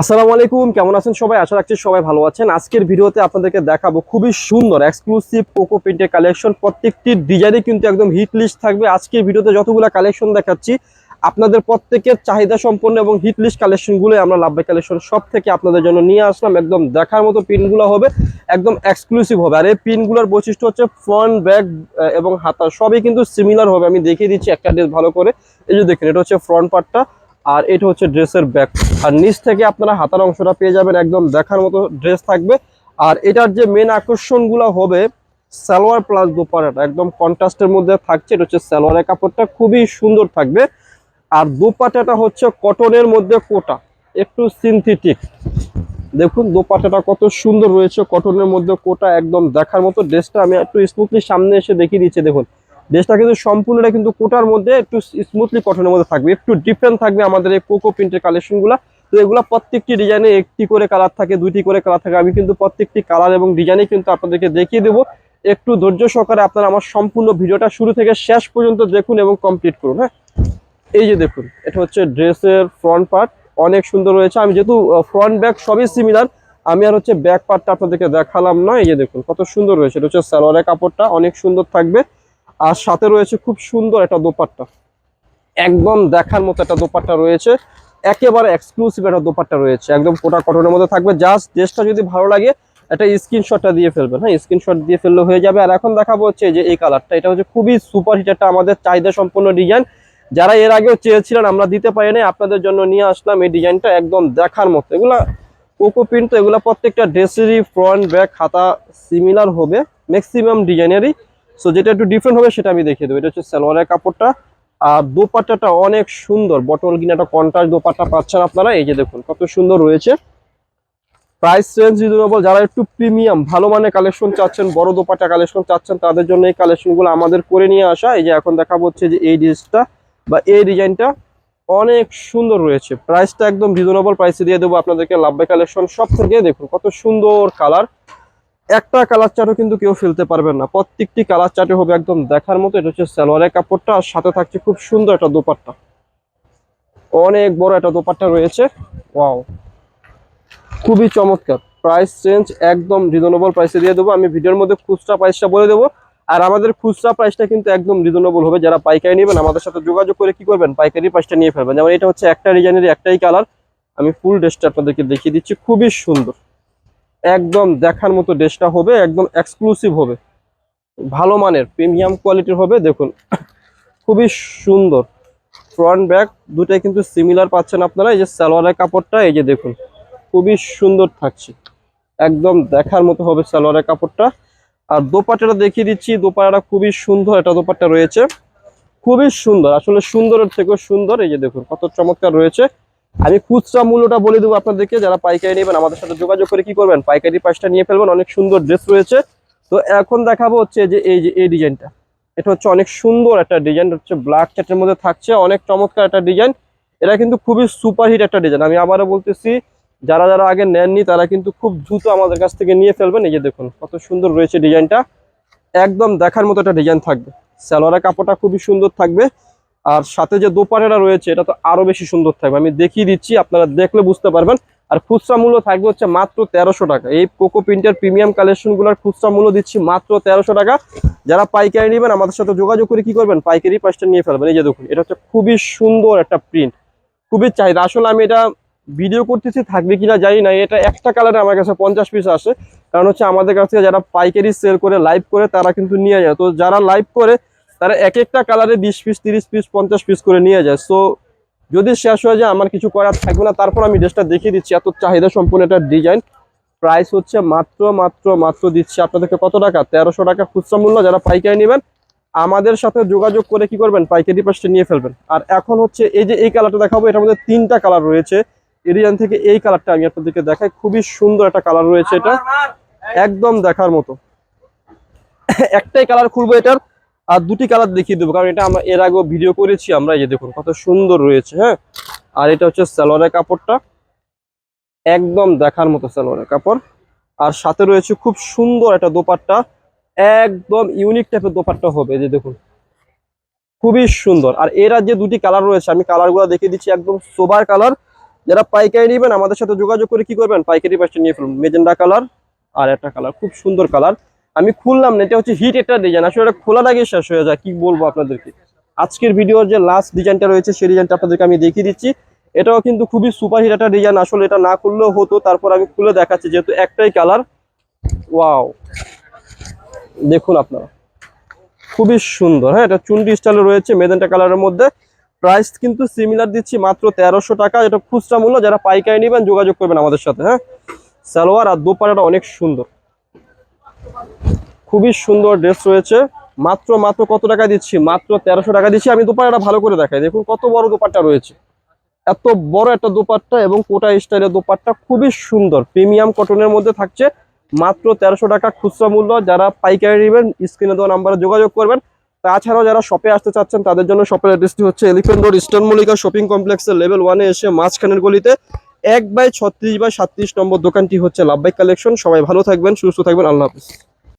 আসসালামু আলাইকুম, কেমন আছেন সবাই? আশা রাখছি সবাই ভালো আছেন। আজকের ভিডিওতে আপনাদেরকে দেখাবো খুবই সুন্দর এক্সক্লুসিভ কোকো প্রিন্টের কালেকশন প্রত্যেকটি ডিজাইনে কিন্তু একদম হিট লিস্ট থাকবে। আজকের ভিডিওতে যতগুলো কালেকশন দেখাচ্ছি, আপনাদের প্রত্যেকের চাহিদা সম্পন্ন এবং হিট লিস্ট কালেকশনগুলো আমরা লাভবাই কালেকশন সব থেকে আপনাদের জন্য নিয়ে আসলাম। একদম দেখার মতো পিনগুলো হবে, একদম এক্সক্লুসিভ হবে। আর এই পিনগুলোর বৈশিষ্ট্য হচ্ছে ফ্রন্ট ব্যাক এবং হাতা সবই কিন্তু সিমিলার হবে। আমি দেখিয়ে দিচ্ছি একটা ড্রেস ভালো করে। এই যে দেখেন, এটা হচ্ছে ফ্রন্ট পার্টটা আর এটা হচ্ছে ড্রেসের ব্যাক আর নিচ থেকে আপনারা হাতার অংশটা পেয়ে যাবেন, একদম দেখার মতো ড্রেস থাকবে। আর এটার যে মেন আকর্ষণগুলো হবে, সালোয়ার প্লাস দোপাটাটা একদম কন্ট্রাস্টের মধ্যে থাকছে। এটা হচ্ছে সালোয়ারের কাপড়টা, খুবই সুন্দর থাকবে। আর দোপাটাটা হচ্ছে কটনের মধ্যে কোটা, একটু সিনথেটিক দেখুন দোপাটাটা কত সুন্দর রয়েছে কটনের মধ্যে কোটা, একদম দেখার মতো। ড্রেসটা আমি একটু স্মুথলি সামনে এসে দেখিয়ে দিচ্ছি, দেখুন। ড্রেসটা কিন্তু সম্পূর্ণটা কিন্তু কোটার মধ্যে একটু স্মুথলি কটনের মধ্যে থাকবে। একটু ডিফারেন্ট থাকবে আমাদের এই কোকো প্রিন্টের কালেকশনগুলো তো এগুলো প্রত্যেকটি ডিজাইনে একটি করে কালার থাকে, দুইটি করে কালার থাকে। আমি কিন্তু প্রত্যেকটি কালার এবং ডিজাইনে কিন্তু আপনাদেরকে দেখিয়ে দেবো। একটু ধৈর্য সহকারে আপনারা আমার সম্পূর্ণ ভিডিওটা শুরু থেকে শেষ পর্যন্ত দেখুন এবং কমপ্লিট করুন হ্যাঁ? এই যে দেখুন, এটা হচ্ছে ড্রেসের ফ্রন্ট পার্ট অনেক সুন্দর রয়েছে। আমি যেহেতু ফ্রন্ট ব্যাক সবই সিমিলার আমি আর হচ্ছে ব্যাক পার্টটা আপনাদেরকে দেখালাম না। এই যে দেখুন, কত সুন্দর রয়েছে। এটা হচ্ছে স্যালোয়ারের কাপড়টা, অনেক সুন্দর থাকবে। আর সাথে রয়েছে খুব সুন্দর একটা দোপাট্টা। একদম দেখার মতো একটা দোপাট্টা রয়েছে। একেবারে এক্সক্লুসিভ একটা দোপাট্টা রয়েছে। একদম কোটা কটনের মধ্যে থাকবে। জাস্ট ড্রেসটা যদি ভালো লাগে, একটা স্ক্রিনশটটা দিয়ে ফেলবেন। হ্যাঁ স্ক্রিনশট দিয়ে ফেললে হয়ে যাবে। আর এখন দেখাবো হচ্ছে যে এই কালারটা এটা হচ্ছে খুবই সুপার একটা আমাদের চাহিদা সম্পন্ন ডিজাইন যারা এর আগেও চেয়েছিলেন, আমরা দিতে পারি নাই আপনাদের জন্য নিয়ে আসলাম এই ডিজাইনটা একদম দেখার মতো। এগুলা কোকো প্রিন্ট তো এগুলো প্রত্যেকটা ড্রেসেরই ফ্রন্ট ব্যাক খাতা সিমিলার হবে। ম্যাক্সিমাম ডিজাইনেরই সো যেটা একটু ডিফারেন্ট হবে সেটা আমি দেখিয়ে দেবো। এটা হচ্ছে সালোয়ারের কাপড়টা। আর দোপাট্টাটা অনেক সুন্দর। বটল কিনা একটা কন্ট্রাস্ট দোপাট্টা পাচ্ছেন আপনারা। এই যে দেখুন, কত সুন্দর রয়েছে। প্রাইস রেঞ্জ রিজনেবল যারা একটু প্রিমিয়াম ভালো মানের কালেকশন চাচ্ছেন, বড় দোপাট্টা কালেকশন চাচ্ছেন, তাদের জন্য এই কালেকশনগুলো আমাদের করে নিয়ে আসা। এই যে এখন দেখা হচ্ছে যে এই ডিজাইনটা বা এই ডিজাইনটা অনেক সুন্দর রয়েছে। প্রাইসটা একদম রিজনেবল প্রাইসে দিয়ে দেবো আপনাদেরকে লাভবাই কালেকশন সব থেকে দেখুন, কত সুন্দর কালার একটা কালার চার্টও কিন্তু কেউ ফেলতে পারবেন না। প্রত্যেকটি কালার চার্টে হবে একদম দেখার মতো। এটা হচ্ছে সালোয়ারের কাপড়টা আর সাথে থাকছে খুব সুন্দর একটা দোপাট্টা। অনেক বড় একটা দোপাট্টা রয়েছে। ওয়াও খুবই চমৎকার। প্রাইস চেঞ্জ একদম রিজনেবল প্রাইসে দিয়ে দেবো। আমি ভিডিওর মধ্যে খুচরা প্রাইসটা বলে দেবো। আর আমাদের খুচরা প্রাইসটা কিন্তু একদম রিজনেবল হবে। যারা পাইকারি নেবেন, আমাদের সাথে যোগাযোগ করে কি করবেন? পাইকারি প্রাইসটা নিয়ে ফেলবেন। যেমন এটা হচ্ছে একটা ডিজাইনের একটাই কালার আমি ফুল ড্রেসটা আপনাদেরকে দেখিয়ে দিচ্ছি। খুবই সুন্দর। একদম দেখার মতো ড্রেসটা হবে, একদম এক্সক্লুসিভ হবে। ভালো মানের প্রিমিয়াম কোয়ালিটির হবে, দেখুন। খুবই সুন্দর। ফ্রন্ট ব্যাক দুটাই কিন্তু সিমিলার পাচ্ছেন আপনারা, এই যে সালোয়ারের কাপড়টা, এই যে দেখুন, খুবই সুন্দর থাকছে। একদম দেখার মতো হবে সালোয়ারের কাপড়টা। আর দোপাট্টাটা দেখিয়ে দিচ্ছি, দোপাট্টাটা খুবই সুন্দর এটা দোপাট্টা রয়েছে। খুবই সুন্দর, আসলে সুন্দরের থেকেও সুন্দর, এই যে দেখুন, কত চমৎকার রয়েছে। আমি খুচরা মূল্যটা বলে দেবো আপনাদেরকে, যারা পাইকারি নেবেন আমাদের সাথে যোগাযোগ করে কি করবেন? পাইকারি প্রাইসটা নিয়ে ফেলবেন, অনেক সুন্দর ড্রেস রয়েছে। তো এখন দেখাবো হচ্ছে যে এই যে এই ডিজাইনটা। এটা হচ্ছে অনেক সুন্দর একটা ডিজাইন হচ্ছে ব্ল্যাক চার্টের মধ্যে থাকছে, অনেক চমৎকার একটা ডিজাইন। এটা কিন্তু খুবই সুপারহিট একটা ডিজাইন। আমি আবারও বলতেছি, যারা যারা আগে নেননি, তারা কিন্তু খুব দ্রুত আমাদের কাছ থেকে নিয়ে ফেলবেন। এই যে দেখুন, কত সুন্দর রয়েছে ডিজাইনটা। একদম দেখার মতো একটা ডিজাইন থাকবে। সালোয়ারের কাপড়টা খুবই সুন্দর থাকবে। আর সাথে যে দোপাটেরা রয়েছে, এটা তো আরও বেশি সুন্দর থাকবে। আমি দেখিয়ে দিচ্ছি, আপনারা দেখলে বুঝতে পারবেন। আর খুচরা মূল্য থাকবে হচ্ছে মাত্র তেরোশো টাকা। এই কোকো প্রিন্টের প্রিমিয়াম কালেকশনগুলোর খুচরা মূল্য দিচ্ছি মাত্র তেরোশো টাকা। যারা পাইকারি নেবেন, আমাদের সাথে যোগাযোগ করে কি করবেন? পাইকারি পাঁচটা নিয়ে ফেলবেন। এই যে দেখুন, এটা হচ্ছে খুবই সুন্দর একটা প্রিন্ট খুবই চাহিদা। আসলে আমি এটা ভিডিও করতেছি, থাকবে কিনা জানি না। এটা একটা কালারে আমার কাছে পঞ্চাশ পিস আসে। কারণ হচ্ছে আমাদের কাছ থেকে যারা পাইকারি সেল করে লাইভ করে, তারা কিন্তু নিয়ে যায়। তো যারা লাইভ করে তারা এক একটা কালারে বিশ পিস তিরিশ পিস পঞ্চাশ পিস করে নিয়ে যায়। সো যদি শেষ হয়ে যায়, আমার কিছু করার থাকবে না। তারপর আমি ড্রেসটা দেখিয়ে দিচ্ছি। এত চাহিদা সম্পূর্ণ একটা ডিজাইন প্রাইস হচ্ছে মাত্র মাত্র মাত্র দিচ্ছি আপনাদেরকে কত টাকা? তেরোশো টাকা খুচরা মূল্য। যারা পাইকারি নেবেন, আমাদের সাথে যোগাযোগ করে কি করবেন? পাইকারি পাশে নিয়ে ফেলবেন। আর এখন হচ্ছে এই যে এই কালারটা দেখাবো, এটার মধ্যে তিনটা কালার রয়েছে। ডিজাইন থেকে এই কালারটা আমি আপনাদেরকে দেখাই। খুবই সুন্দর একটা কালার রয়েছে এটা। একদম দেখার মতো। একটাই কালার খুলবো এটার। আর দুটি কালার দেখিয়ে দেবো, কারণ এটা আমরা এর আগেও ভিডিও করেছি, আমরা এই যে দেখুন কত সুন্দর রয়েছে হ্যাঁ? আর এটা হচ্ছে সালোয়ারের কাপড়টা, একদম দেখার মতো সালোয়ারের কাপড়। আর সাথে রয়েছে খুব সুন্দর একটা দোপাট্টা, একদম ইউনিক টাইপের দোপাট্টা হবে যে দেখুন। খুবই সুন্দর। আর এরা যে দুটি কালার রয়েছে, আমি কালারগুলো দেখিয়ে দিচ্ছি, একদম সোবার কালার। যারা পাইকারি নেবেন, আমাদের সাথে যোগাযোগ করে কি করবেন? পাইকারি পাশে নিয়ে ফেলুন। মেজেন্ডা কালার আর একটা কালার, খুব সুন্দর কালার। আমি খুললাম না, এটা হচ্ছে হিট একটা ডিজাইন আসলে এটা খোলার আগে শেষ হয়ে যায়, কি বলব আপনাদেরকে? আজকের ভিডিওর যে লাস্ট ডিজাইনটা রয়েছে, সেই ডিজাইনটা আপনাদেরকে আমি দেখিয়ে দিচ্ছি। এটাও কিন্তু খুবই সুপার হিট একটা ডিজাইন আসলে এটা না খুললেও হতো, তারপর আমি খুলে দেখাচ্ছি, যেহেতু একটাই কালার ওয়াও দেখুন আপনারা। খুবই সুন্দর। হ্যাঁ এটা চুন্ডি স্টাইলে রয়েছে মেজেন্টা কালারের মধ্যে। প্রাইস কিন্তু সিমিলার দিচ্ছি মাত্র তেরোশো টাকা। এটা খুচরা মূল্য, যারা পাইকারি নেবেন, যোগাযোগ করবেন আমাদের সাথে হ্যাঁ? সালোয়ার আর দোপাটাটা অনেক সুন্দর। খুবই সুন্দর ড্রেস রয়েছে। মাত্র মাত্র কত টাকা দিচ্ছি? মাত্র তেরোশো টাকা দিচ্ছি। আমি দোপাটাটা ভালো করে দেখাই। দেখুন, কত বড় দোপাট্টা রয়েছে। এত বড় একটা দোপাট্টা এবং কোটা স্টাইলের দোপাট্টা খুবই সুন্দর। প্রিমিয়াম কটনের মধ্যে থাকছে। মাত্র তেরোশো টাকা খুচরা মূল্য। যারা পাইকারি নেবেন, স্ক্রিনে দেওয়া নাম্বারে যোগাযোগ করবেন। তাছাড়াও যারা শপে আসতে চাচ্ছেন, তাদের জন্য শপের অ্যাড্রেসটি হচ্ছে elephant road eastern Mallika shopping কমপ্লেক্সের লেভেল ওয়ানে এসে মাঝখানের গলিতে এক বাই ছত্রিশ বা সাতত্রিশ নম্বর দোকানটি হচ্ছে লাভবাই কালেকশন। সবাই ভালো থাকবেন, সুস্থ থাকবেন, আল্লাহ হাফিজ।